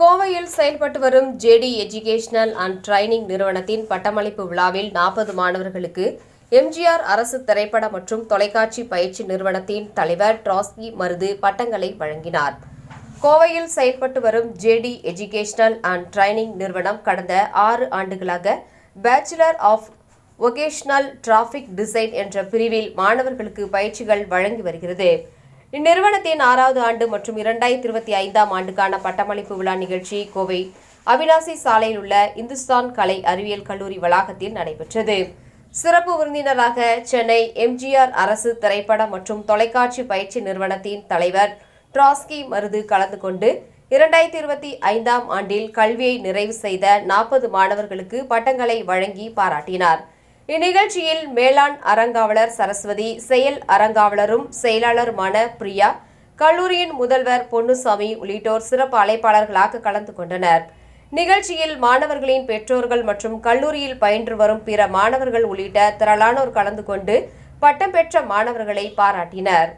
கோவையில் செயல்பட்டு வரும் ஜேடி எஜுகேஷனல் அண்ட் ட்ரைனிங் நிறுவனத்தின் பட்டமளிப்பு விழாவில் நாற்பது மாணவர்களுக்கு எம்ஜிஆர் அரசு திரைப்பட மற்றும் தொலைக்காட்சி பயிற்சி நிறுவனத்தின் தலைவர் ட்ராஸ்கி மருது பட்டங்களை வழங்கினார். கோவையில் செயல்பட்டு வரும் ஜேடி எஜுகேஷனல் அண்ட் ட்ரைனிங் நிறுவனம் கடந்த ஆறு ஆண்டுகளாக bachelor of vocational traffic design என்ற பிரிவில் மாணவர்களுக்கு பயிற்சிகள் வழங்கி வருகிறது. இந்நிறுவனத்தின் ஆறாவது ஆண்டு மற்றும் இரண்டாயிரத்தி இருபத்தி ஐந்தாம் ஆண்டுக்கான பட்டமளிப்பு விழா நிகழ்ச்சி கோவை அவினாசி சாலையில் உள்ள இந்துஸ்தான் கலை அறிவியல் கல்லூரி வளாகத்தில் நடைபெற்றது. சிறப்பு விருந்தினராக சென்னை எம்ஜிஆர் அரசு திரைப்பட மற்றும் தொலைக்காட்சி பயிற்சி நிறுவனத்தின் தலைவர் ட்ராஸ்கி மருது கலந்து கொண்டு இரண்டாயிரத்தி இருபத்தி ஐந்தாம் ஆண்டில் கல்வியை நிறைவு செய்த நாற்பது மாணவர்களுக்கு பட்டங்களை வழங்கி பாராட்டினார். இந்நிகழ்ச்சியில் மேலாண் அறங்காவலர் சரஸ்வதி செயல் அறங்காவலரும் செயலாளருமான பிரியா கல்லூரியின் முதல்வர் பொன்னுசாமி உள்ளிட்டோர் சிறப்பு அழைப்பாளர்களாக கலந்து கொண்டனர். நிகழ்ச்சியில் மாணவர்களின் பெற்றோர்கள் மற்றும் கல்லூரியில் பயின்று வரும் பிற மாணவர்கள் உள்ளிட்ட திரளானோர் கலந்து கொண்டு பட்டம் பெற்ற மாணவர்களை பாராட்டினர்.